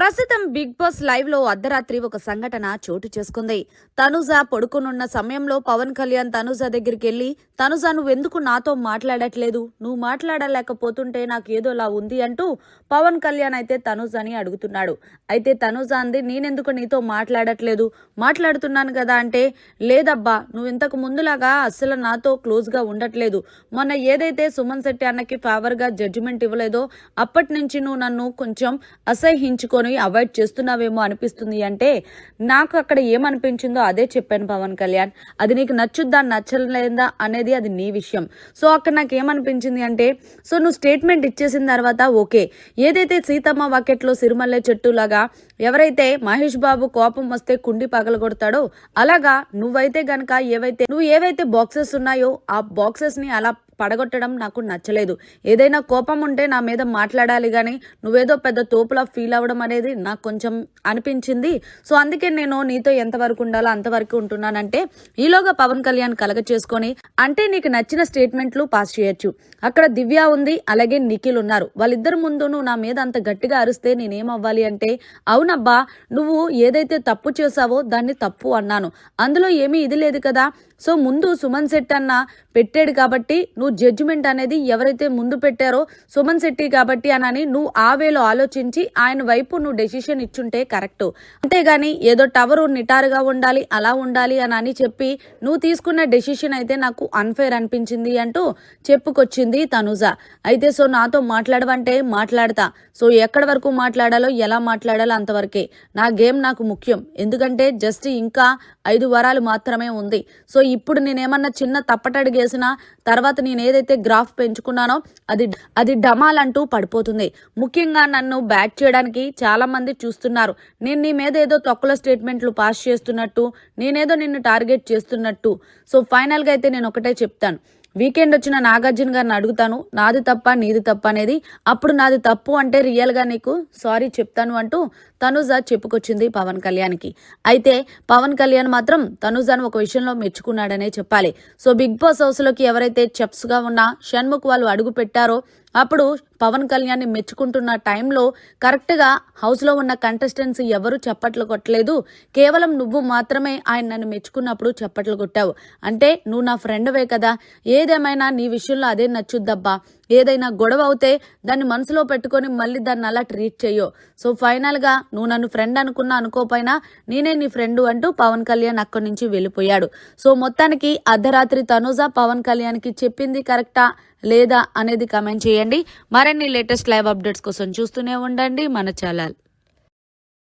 ప్రస్తుతం big boss లైవ్లో అర్ధరాత్రి ఒక సంఘటన చోటు చేసుకుంది. తనుజ పడుకునున్న సమయంలో పవన్ కళ్యాణ్ తనుజ దగ్గరికి వెళ్ళి తనుజ నువ్వెందుకు నాతో మాట్లాడట్లేదు? నువ్వు మాట్లాడలేకపోతుంటే నాకు ఏదోలా ఉంది అంటూ పవన్ కళ్యాణ్ అయితే తనుజని అడుగుతున్నాడు. అయితే తనుజ అంది నేనెందుకు నీతో మాట్లాడట్లేదు? మాట్లాడుతున్నాను కదా అంటే లేదబ్బా నువ్వు ఇంతకు ముందులాగా అస్సలు నాతో క్లోజ్గా ఉండట్లేదు. మొన్న ఏదైతే సుమన్ శెట్టి అన్నకి ఫేవర్గా జడ్జిమెంట్ ఇవ్వలేదో అప్పటి నుంచి నువ్వు నన్ను కొంచెం అసహ్యించుకొని అవాయిడ్ చేస్తున్నావేమో అనిపిస్తుంది అంటే నాకు అక్కడ ఏమనిపించిందో అదే చెప్పాను పవన్ కళ్యాణ్. అది నీకు నచ్చుద్దా నచ్చలేదా అనేది అది నీ విషయం. సో అక్కడ నాకు ఏమనిపించింది అంటే సో నువ్వు స్టేట్మెంట్ ఇచ్చేసిన తర్వాత ఓకే. ఏదైతే సీతమ్మ వాకెట్లో సిరిమల్లె చెట్టు లాగా ఎవరైతే మహేష్ బాబు కోపం వస్తే కుండి పగలగొడతాడో అలాగా నువ్వైతే గనక ఏవైతే నువ్వు ఏవైతే బాక్సెస్ ఉన్నాయో ఆ బాక్సెస్ని అలా పడగొట్టడం నాకు నచ్చలేదు. ఏదైనా కోపం ఉంటే నా మీద మాట్లాడాలి కానీ నువ్వేదో పెద్ద తోపులా ఫీల్ అవ్వడం అనేది నాకు కొంచెం అనిపించింది. సో అందుకే నేను నీతో ఎంతవరకు ఉండాలో అంతవరకు ఉంటున్నానంటే ఈలోగా పవన్ కళ్యాణ్ కలగ చేసుకొని అంటే నీకు నచ్చిన స్టేట్మెంట్లు పాస్ చేయొచ్చు. అక్కడ దివ్య ఉంది అలాగే నిఖిల్ ఉన్నారు. వాళ్ళిద్దరు ముందు నువ్వు నా మీద అంత గట్టిగా అరిస్తే నేనేమవ్వాలి అంటే అవునబ్బా నువ్వు ఏదైతే తప్పు చేసావో దాన్ని తప్పు అన్నాను. అందులో ఏమీ ఇది లేదు కదా. సో ముందు సుమన్ శెట్టి అన్న పెట్టాడు కాబట్టి నువ్వు జడ్జిమెంట్ అనేది ఎవరైతే ముందు పెట్టారో సుమన్ శెట్టి కాబట్టి అనని నువ్వు ఆ వేలో ఆలోచించి ఆయన వైపు నువ్వు డెసిషన్ ఇచ్చుంటే కరెక్ట్ అంతేగాని ఏదో టవర్ నిటారుగా ఉండాలి అలా ఉండాలి అని అని చెప్పి నువ్వు తీసుకున్న డెసిషన్ అయితే నాకు అన్ఫేర్ అనిపించింది అంటూ చెప్పుకొచ్చింది తనుజ. అయితే సో నాతో మాట్లాడవంటే మాట్లాడతా. సో ఎక్కడి వరకు మాట్లాడాలో ఎలా మాట్లాడాలో అంతవరకే. నా గేమ్ నాకు ముఖ్యం. ఎందుకంటే జస్ట్ ఇంకా ఐదు వారాలు మాత్రమే ఉంది. సో ఇప్పుడు నేనేమన్నా చిన్న తప్పటడుగేసినా తర్వాత నేను ఏదైతే గ్రాఫ్ పెంచుకున్నానో అది అది డమాల్ అంటూ పడిపోతుంది. ముఖ్యంగా నన్ను బ్యాట్ చేయడానికి చాలా మంది చూస్తున్నారు. నేను నీ మీద ఏదో తొక్కల స్టేట్మెంట్లు పాస్ చేస్తున్నట్టు నేనేదో నిన్ను టార్గెట్ చేస్తున్నట్టు. సో ఫైనల్గా అయితే నేను ఒకటే చెప్తాను. వీకెండ్ వచ్చిన నాగార్జున గారిని అడుగుతాను నాది తప్ప నీది తప్ప అనేది. అప్పుడు నాది తప్పు అంటే రియల్గా నీకు సారీ చెప్తాను అంటూ తనుజ చెప్పుకొచ్చింది పవన్ కళ్యాణ్కి. అయితే పవన్ కళ్యాణ్ మాత్రం తనుజను ఒక విషయంలో మెచ్చుకున్నాడనే చెప్పాలి. సో బిగ్ బాస్ హౌస్లోకి ఎవరైతే చెప్స్గా ఉన్న షణ్ముఖ్ వాళ్ళు అడుగు పెట్టారో అప్పుడు పవన్ కళ్యాణ్ని మెచ్చుకుంటున్న టైంలో కరెక్ట్గా హౌస్లో ఉన్న కంటెస్టెంట్స్ ఎవరు చప్పట్లు కొట్టలేదు. కేవలం నువ్వు మాత్రమే ఆయన నన్ను మెచ్చుకున్నప్పుడు చప్పట్లు కొట్టావు. అంటే నువ్వు నా ఫ్రెండ్వే కదా. ఏదేమైనా నీ విషయంలో అదే నచ్చుద్దబ్బా. ఏదైనా గొడవ అవుతే దాన్ని మనసులో పెట్టుకొని మళ్ళీ దాన్ని అలా ట్రీట్ చేయో. సో ఫైనల్గా నువ్వు నన్ను ఫ్రెండ్ అనుకున్నా అనుకోపోయినా నేనే నీ ఫ్రెండ్ అంటూ పవన్ కళ్యాణ్ అక్కడి నుంచి వెళ్ళిపోయాడు. సో మొత్తానికి అర్ధరాత్రి తనుజ పవన్ కళ్యాణ్కి చెప్పింది కరెక్టా లేదా అనేది కమెంట్ చేయండి. మరిన్ని లేటెస్ట్ లైవ్ అప్డేట్స్ కోసం చూస్తూనే ఉండండి మన ఛానల్